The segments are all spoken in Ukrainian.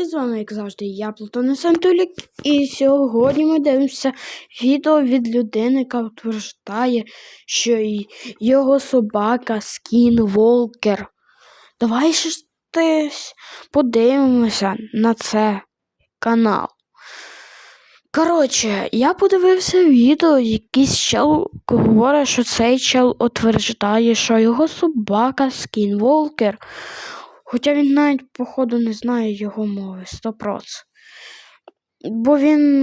привіт, з вами, як завжди, я Платон Сантулік, і сьогодні ми дивимося відео від людини, яка утверждає, що його собака Скін Волкер. Давай ще подивимося на це канал. Коротше, я подивився відео, якийсь чел говорить, що цей чел утверждає, що його собака Скін Волкер. Хоча він навіть, походу, не знає його мови 100%. Бо він.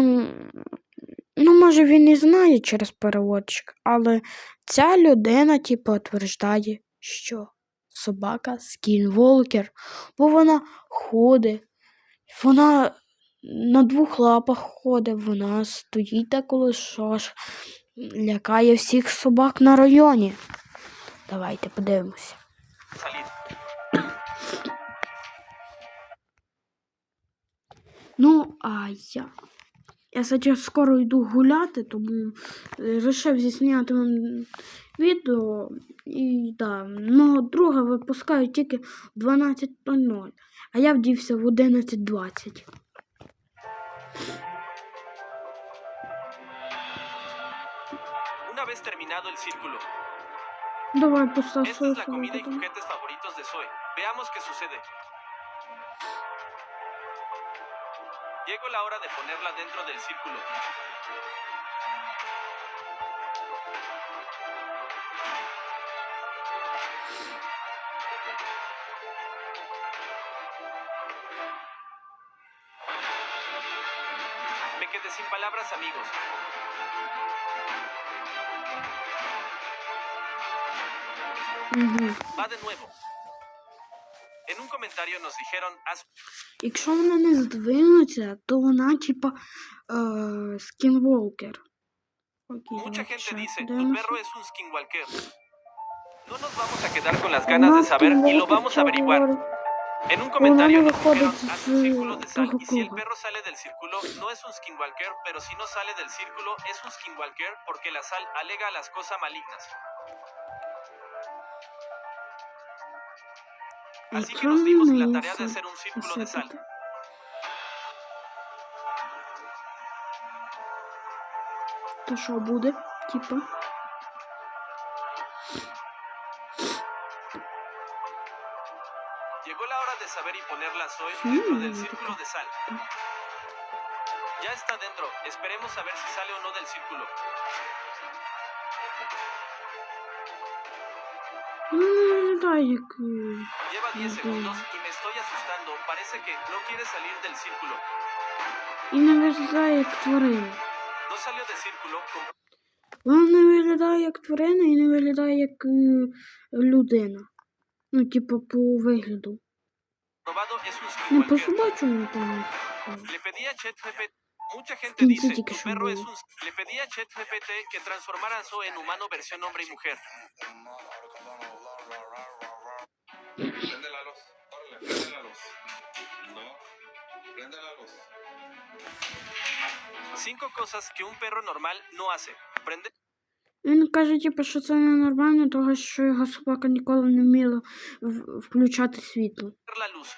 Ну, може, він і знає через переводчик, але ця людина, типу, утверждає, що собака скінволкер, бо вона ходить, вона на двох лапах ходить, вона стоїть та колишош, лякає всіх собак на районі. Давайте подивимося. Ну, а я. Я зараз скоро йду гуляти, тому вирішив зісняти вам відео. І да, мого друга випускають тільки в 12.00, а я вдівся в 11.20. Una vez terminado el círculo, Давай esta es la comida y juguetes favoritos de Zoe. Veamos qué sucede. Llegó la hora de ponerla dentro del círculo. Me quedé sin palabras, amigos. Va de nuevo. En un comentario nos dijeron, haz Якщо вона не здвинеться, то вона, типа, е, скінволкер. Окей, Mucha давайте gente ще dice, tu подивимося. perro es un skinwalker. No nos vamos a quedar con las ganas de saber y lo vamos a averiguar. En un comentario nos dijeron, haz un círculo de sal y si el perro sale del círculo no es un skinwalker, pero si no sale del círculo es un skinwalker porque la sal alega las cosas malignas. Así que nos dimos en la tarea de hacer un círculo de sal. То що буде? Типа. Llegó la hora de saber y ponerla a Zoe Sí, dentro del no te círculo de sal. Ya está dentro. Esperemos a ver si sale o no del círculo. Ну, не виглядає як. Е, Lleva 10 segundos y me estoy asustando. Parece que no quiere salir del círculo. І не виглядає як тварина. No salió del círculo. com- Вона не виглядає як тварина і не виглядає як е, людина. Ну, типа, по вигляду. Probado es un Ну, по собачому там. Le pedí a ChatGPT. Mucha gente dice, tu perro es un... Le pedí a ChatGPT que transformara a Zoe en humano versión hombre y mujer. Prende la luz. Órale, prende la luz. No. Prende la luz. Cinco cosas que un perro normal no hace. Prende Він каже, типу, що це ненормально, того що його собака ніколи не вміла включати світло. la luz.